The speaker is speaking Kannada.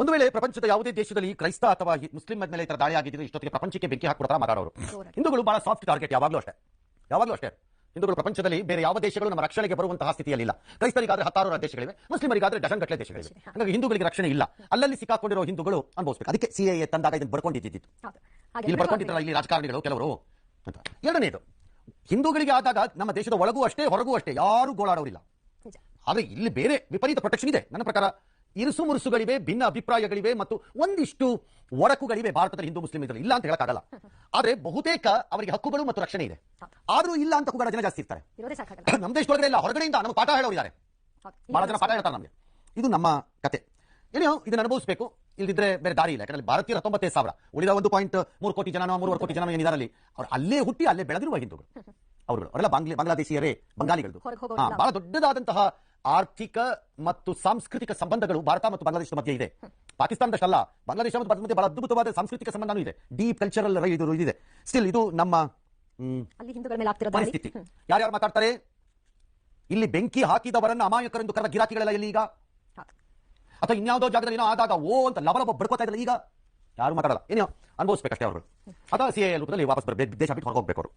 ಒಂದು ವೇಳೆ ಪ್ರಪಂಚದ ಯಾವುದೇ ದೇಶದಲ್ಲಿ ಕ್ರೈಸ್ತ ಅಥವಾ ಮುಸ್ಲಿಂ ಮೇಲೆ ಇತರ ತರ ದಾಳಿ ಆಗಿದ್ರೆ ಇಷ್ಟೊತ್ತಿಗೆ ಪ್ರಪಂಚಕ್ಕೆ ಬೆಂಕಿ ಹಾಕ್ಬಿಡ್ತಾರ ಮಾತಾಡೋರು. ಹಿಂದೂಗಳು ಬಹಳ ಸಾಫ್ಟ್ ಟಾರ್ಗೆಟ್ ಯಾವಾಗಲೂ ಅಷ್ಟೇ. ಯಾವಾಗಲೂ ಅಷ್ಟೇ. ಹಿಂದೂಗಳು ಪ್ರಪಂಚದಲ್ಲಿ ಬೇರೆ ಯಾವ ದೇಶಗಳು ನಮ್ಮ ರಕ್ಷಣೆಗೆ ಬರುವಂತಹ ಸ್ಥಿತಿಯಲ್ಲಿಲ್ಲ. ಕ್ರೈಸ್ತರಿಗಾದ್ರೆ ಹತ್ತಾರು ದೇಶಗಳಿವೆ ಮುಸ್ಲಿಮರಿಗಾದ್ರೆ ಡಜನ್ ಗಟ್ಟಲೆ ದೇಶಗಳಿವೆ ಹಾಗಾಗಿ ಹಿಂದೂಗಳಿಗೆ ರಕ್ಷಣೆ ಇಲ್ಲ. ಅಲ್ಲಲ್ಲಿ ಸಿಕ್ಕಾಕೊಂಡಿರೋ ಹಿಂದೂಗಳು ಅನುಭವಿಸಬೇಕು. ಅದಕ್ಕೆ ಸಿಎ ತಂದಾಗ ಇದನ್ನು ಬರ್ಕೊಂಡಿದ್ದು ಇಲ್ಲಿ ಬರ್ಕೊಂಡಿದ್ರಲ್ಲ ಇಲ್ಲಿ ರಾಜಕಾರಣಿಗಳು ಕೆಲವರು ಅಂತ. ಎರಡನೇದು ಹಿಂದೂಗಳಿಗೆ ಆದಾಗ ನಮ್ಮ ದೇಶದ ಒಳಗೂ ಅಷ್ಟೇ ಹೊರಗೂ ಅಷ್ಟೇ ಯಾರು ಗೋಳಾಡೋರಿಲ್ಲ. ಆದ್ರೆ ಇಲ್ಲಿ ಬೇರೆ ವಿಪರೀತ ಪ್ರೊಟೆಕ್ಷನ್ ಇದೆ. ನನ್ನ ಪ್ರಕಾರ ಇರುಸು ಮುರುಸುಗಳಿವೆ ಭಿನ್ನ ಅಭಿಪ್ರಾಯಗಳಿವೆ ಮತ್ತು ಒಂದಿಷ್ಟು ಒಡಕುಗಳಿವೆ ಭಾರತದ ಹಿಂದೂ ಮುಸ್ಲಿಂ ಇದರಲ್ಲಿ. ಇಲ್ಲ ಅಂತ ಹೇಳಕ್ಕಾಗಲ್ಲ. ಆದ್ರೆ ಬಹುತೇಕ ಅವರಿಗೆ ಹಕ್ಕುಗಳು ಮತ್ತು ರಕ್ಷಣೆ ಇದೆ. ಆದ್ರೂ ಇಲ್ಲ ಅಂತ ಕೂಡ ಜನ ಜಾಸ್ತಿ ಇರ್ತಾರೆ. ನಮ್ಮ ದೇಶದೊಳಗಡೆ ಇಲ್ಲ. ಹೊರಗಡೆಯಿಂದ ನಮಗೆ ಪಾಠ ಹೇಳೋರಿದ್ದಾರೆ. ಬಹಳ ಜನ ಪಾಠ ಹೇಳ್ತಾರೆ ನಮಗೆ. ಇದು ನಮ್ಮ ಕತೆ. ಏನೋ ಇದನ್ನ ಅನುಭವಿಸಬೇಕು. ಇಲ್ದಿದ್ರೆ ಬೇರೆ ದಾರಿ ಇಲ್ಲ. ಯಾಕಂದ್ರೆ ಭಾರತೀಯ ಹತ್ತೊಂಬತ್ತೇ ಸಾವಿರ. ಉಳಿದ ಒಂದು ಪಾಯಿಂಟ್ ಮೂರು ಕೋಟಿ ಜನ ಮೂರುವರೆ ಕೋಟಿ ಜನ ಏನಿದಾರಲ್ಲಿ ಅವ್ರು ಅಲ್ಲೇ ಹುಟ್ಟಿ ಅಲ್ಲೇ ಬೆಳೆದಿರುವ ಹಿಂದೂಗಳು. ಅವರುಗಳು. ಅವರೆಲ್ಲ ಬಾಂಗ್ಲಾ ಬಾಂಗ್ಲಾದೇಶಿಯರೇ ಬಂಗಾಳಿಗಳು ಹಾ, ಬಹಳ ದೊಡ್ಡದಾದಂತಹ ಆರ್ಥಿಕ ಮತ್ತು ಸಾಂಸ್ಕೃತಿಕ ಸಂಬಂಧಗಳು ಭಾರತ ಮತ್ತು ಬಾಂಗ್ಲಾದೇಶದ ಮಧ್ಯೆ ಇದೆ. ಪಾಕಿಸ್ತಾನದಷ್ಟಲ್ಲ ಬಾಂಗ್ಲಾದೇಶ ಮತ್ತು ಭಾರತದ ಮಧ್ಯೆ ಬಹಳ ಅದ್ಭುತವಾದ ಸಾಂಸ್ಕೃತಿಕ ಸಂಬಂಧನೂ ಇದೆ. ಡೀಪ್ ಕಲ್ಚರಲ್ ಇದು ಇದೆ ಸ್ಟಿಲ್ ಇದು ನಮ್ಮ ಪರಿಸ್ಥಿತಿ. ಯಾರ್ಯಾರು ಮಾತಾಡ್ತಾರೆ? ಇಲ್ಲಿ ಬೆಂಕಿ ಹಾಕಿದವರನ್ನ ಅಮಾಯಕರೆಂದು ಕರೆದ ಗಿರಾಕಿಗಳೆಲ್ಲ ಇಲ್ಲಿ ಈಗ. ಅಥವಾ ಇನ್ಯಾವುದೋ ಜಾಗದಲ್ಲಿ ಏನೋ ಆದಾಗ ಓ ಅಂತ ಲಬಲಬ ಬಡ್ಕೋತಾ ಇದ್ರಲ್ಲ ಈಗ? ಯಾರು ಮಾತಾಡಲ್ಲ. ಏನೋ ಅನುಭವಿಸ್ಬೇಕಷ್ಟೇ ಅವರು ಅಥವಾ ಸಿ ರೂಪದಲ್ಲಿ ವಾಪಸ್ ಬರಬೇಕು ದೇಶ ಬಿಟ್ಟು ಹೊರಗೋಗ್ಬೇಕು ಅವರು.